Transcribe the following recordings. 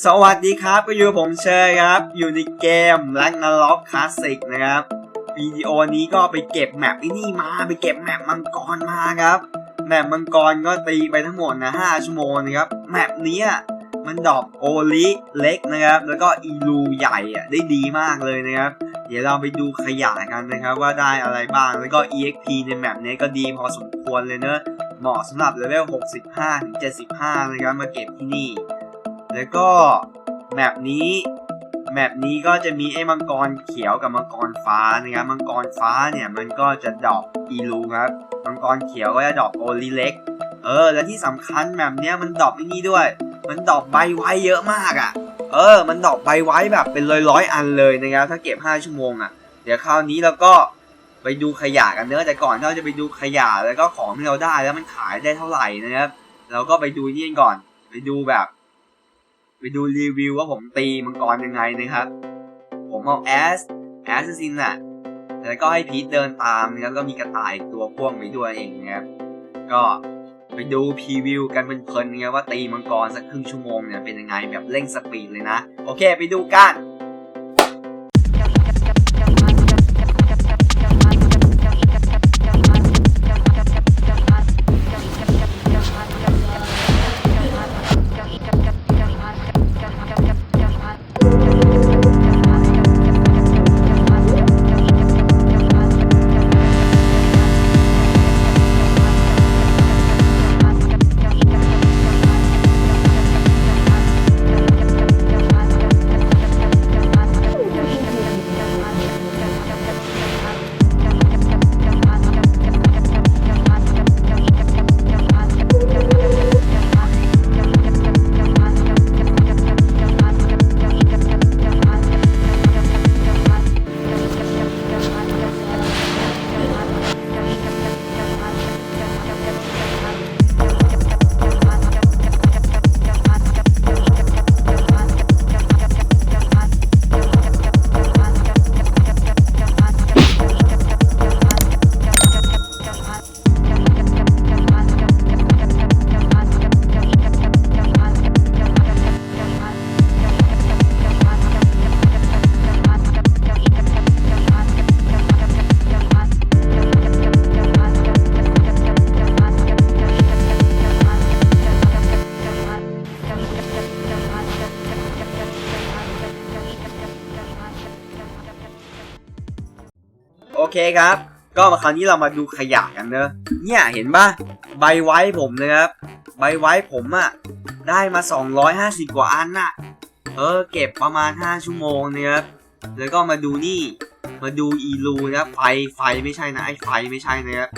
สวัสดีครับก็อยู่ผมเชยครับ อยู่ในเกม r a g n a r o k Classic นะครับวิดีโอนี้ก็ไปเก็บแมปไอ้นี่มาไปเก็บแมปมังกรมาครับแมปมังกรก็ตีไปทั้งหมดนะ5ชั่วโมงนะครับแมปนี้มันดอกโอลิเล็กนะครับ แล้วก็อีลูใหญ่อะได้ดีมากเลยนะครับ เดี๋ยวเราไปดูขยะกันนะครับว่าได้อะไรบ้าง แล้วก็ EXP ในแมปนี้ก็ดีพอสมควรเลยเนอะเหมาะสำหรับเลเวล65ถึง75 นะครับมาเก็บที่นี่ แล้วก็แมปนี้แมปนี้ก็จะมีไอ้มังกรเขียวกับมังกรฟ้านะครับมังกรฟ้าเนี่ยมันก็จะดอกอีลูครับมังกรเขียวก็จะดอกโอลิเล็ก เออ และที่สำคัญแมปเนี้ยมันดอกไอ้นี่ด้วย มันดอกใบไว้เยอะมากอะ่ะ เออ มันดอกใบไว้แบบเป็นร้อยร้อยอันเลยนะครับถ้าเก็บ 5 ชั่วโมงอะ่ะ เดี๋ยวคราวนี้เราก็ไปดูขยะกันเนอะแต่ก่อนเราจะไปดูขยะแล้วก็ของที่เราได้แล้วมันขายได้เท่าไหร่นะครับเราก็ไปดูนี่กันก่อน ไปดูแบบ ไปดูรีวิวว่าผมตีมังกรยังไงนะครับ ผมเอาแอสแอสซินอะแล้วก็ให้พีทเดินตามนะครับก็มีกระต่ายตัวพ่วงไปด้วยเองนะครับ ก็ไปดูพรีวิวกันเพลินๆนะครับว่าตีมังกรสักครึ่งชั่วโมงเนี่ยเป็นยังไงแบบเร่งสปีดเลยนะ โอเคไปดูกัน เคครับ ก็มาคราวนี้เรามาดูขยะกันเนอะเนี่ยเห็นปะใบไว้ผมนะครับ ใบไว้ผมอะได้มา 250 กว่าอันน่ะ เออ เก็บประมาณ 5 ชั่วโมงนะครับ แล้วก็มาดูนี่ มาดูอีลูนะครับ ไฟ ไฟไม่ใช่นะไอไฟไม่ใช่นะครับ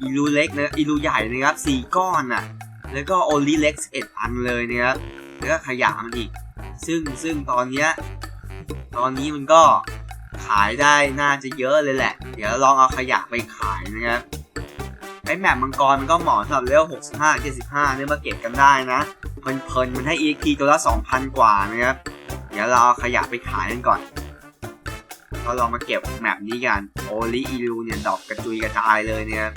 อีลูเล็กนะอีลูใหญ่นะครับสี่ก้อนน่ะ แล้วก็โอลิเล็ก11อันเลยนะครับ แล้วก็ขยะมันอีก ซึ่งซึ่งตอนเนี้ย ตอนนี้มันก็ ขายได้น่าจะเยอะเลยแหละ เดี๋ยวลองเอาขยะไปขายนะครับไอแมปมังกรมันก็เหมาะสำหรับเลเวล65 75เนี่ยมาเก็บกันได้นะ เพลินๆมันให้ EXP ตัวละ 2,000 กว่านะครับ เดี๋ยวเราเอาขยะไปขายกันก่อน ก็ลองมาเก็บแมปนี้กัน โอลิอีลูเนี่ยดอกกระจุยกระจายเลยเนี่ย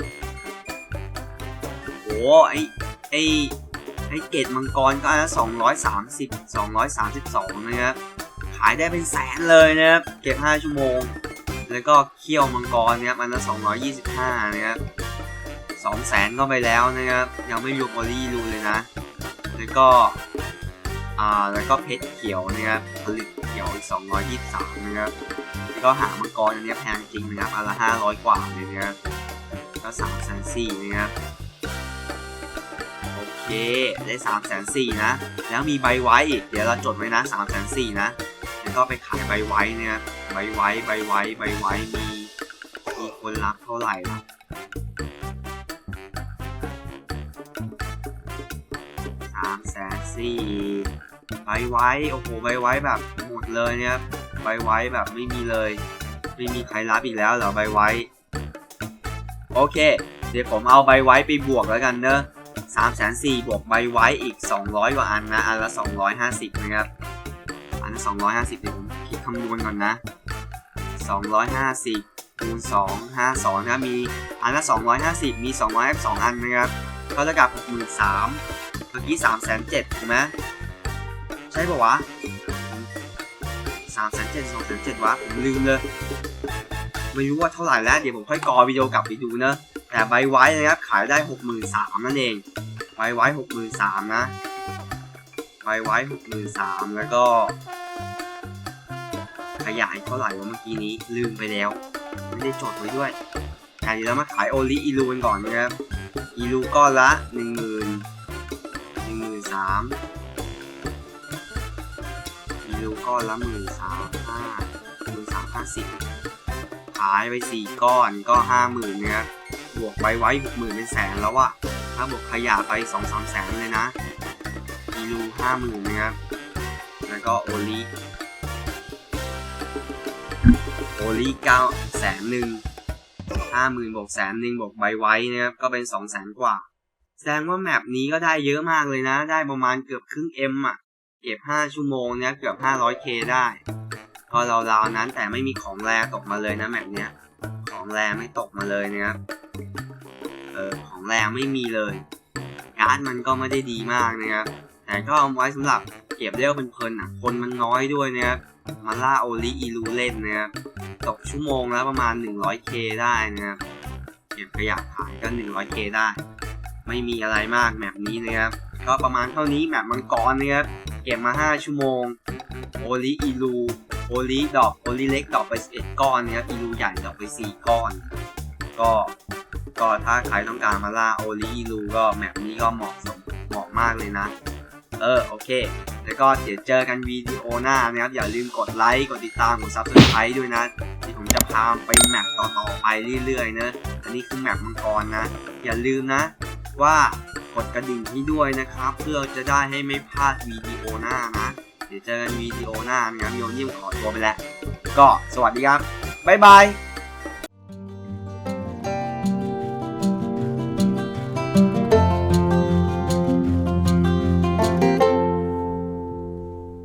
โอ้ไอไอไอเกตมังกรก็อันละ230 232นะครับายได้เป็นแสนเลยนะครับ เก็บ 5 ชั่วโมง แล้วก็เคี่ยวมังกรเนี่ยมันละ225 นะครับ2แสนก็ไปแล้วนะครับ ยังไม่รวมโอลี่ลูเลยนะ แล้วก็ อ่า แล้วก็เพชรเขียวนะครับผลิตเขียวอีก223 นะครับ แล้วก็หามังกรอันเนี้ยแพงจริงนะครับอันละ 500 กว่าเลยนะครับก็3แสนสี่นะครับโอเคได้3แสนสี่นะ แล้วมีใบไว้อีก เดี๋ยวเราจดไว้นะ3แสนสี่นะ ก็ไปขายใบไว้เนี่ยใบไว้ใบไว้ใบไว้มีมีคนรักเท่าไหร่ล่ะสามแสนสี่ใบไว้โอ้โหใบไว้แบบหมดเลยเนี่ยใบไว้แบบไม่มีเลย ไม่มีใครรับอีกแล้วเหรอใบไว้ โอเค เดี๋ยวผมเอาใบไว้ไปบวกแล้วกันเนอะสามแสนสี่บวกใบไว้อีก 200กว่าอันนะ อันละ 250 นะครับ อันละ250เดี๋ยวผมคิดคำนวณก่อนนะ 250คูณ2 52นะครับมีอันละ 250 มี252อันนะครับก็เท่ากับ63,000เมื่อกี้307,000ถูกไหมใช่ปะวะสามแสนเจ็ดสองแสนเจ็ดวะผมลืมเลย ไม่รู้ว่าเท่าไหร่แล้ว เดี๋ยวผมค่อยกอวิดีโอกลับไปดูเนอะแต่ใบไว้นะครับขายได้หกหมื่นสามนั่นเองใบไว้หกหมื่นสามนะใบไว้หกหมื่นสามแล้วก็ ขยายเท่าไหร่วะเมื่อกี้นี้ลืมไปแล้ว ไม่ได้จดไว้ด้วยอะเดี๋ยวเรามาขายโอลิอีลูกันก่อนนะครับอีลูก้อนละหนึ่งหมื่นหนึ่งหมื่นสามอีลูก้อนละหมื่นสามห้าหมื่นสามห้าสิบขายไปสี่ก้อนก็ห้าหมื่นนะครับบวกไปไว้หกหมื่นเป็นแสนแล้วอะถ้าบวกขยะไปสองสามแสนเลยนะอีลูห้าหมื่นนะครับแล้วก็โอลิ ลีเก้าแสนหนึ่งห้าหมื่นบวกแสนหนึ่งบวกใบไว้นะครับก็เป็นสองแสนกว่า แสดงว่าแมปนี้ก็ได้เยอะมากเลยนะ ได้ประมาณเกือบครึ่งเอ็มอะ เก็บห้าชั่วโมงเนี่ยเกือบห้าร้อยเคได้ ก็ราวๆนั้นแต่ไม่มีของแรตกมาเลยนะแมปเนี้ย ของแรไม่ตกมาเลยนะครับเออของแรไม่มีเลยการ์ดมันก็ไม่ได้ดีมากนะครับแต่ก็เอาไว้สำหรับเก็บเรียกเป็นเพลินๆอะคนมันน้อยด้วยนะครับมาล่าโอลิอีลูเล่นนะครับ ตกชั่วโมงแล้วประมาณ 100k ได้นะครับเก็บขยะขายก็ 100k ได้ ไม่มีอะไรมากแมปนี้นะครับ ก็ประมาณเท่านี้แมปมังกรนะครับเก็บมา 5 ชั่วโมงโอลิอีลูโอลิดอกโอลิเล็กดอกไป 11 ก้อนนะครับอีลูใหญ่ดอกไป 4 ก้อน ก็ก็ถ้าใครต้องการมาล่าโอลิอีลูก็แมปนี้ก็เหมาะสมเหมาะมากเลยนะ เออ โอเค แล้วก็เดี๋ยวเจอกันวิดีโอหน้านะครับ อย่าลืมกดไลค์ กดติดตาม กด subscribe ด้วยนะที่ผมจะพาไปแมปต่อๆไปเรื่อยๆเนอะอันนี้คือแมปมังกรนะ อย่าลืมนะว่ากดกระดิ่งให้ด้วยนะครับ เพื่อจะได้ให้ไม่พลาดวิดีโอหน้านะ เดี๋ยวเจอกันวิดีโอหน้านะครับโยนิ่มขอตัวไปแล้ว ก็สวัสดีครับ บ๊ายบาย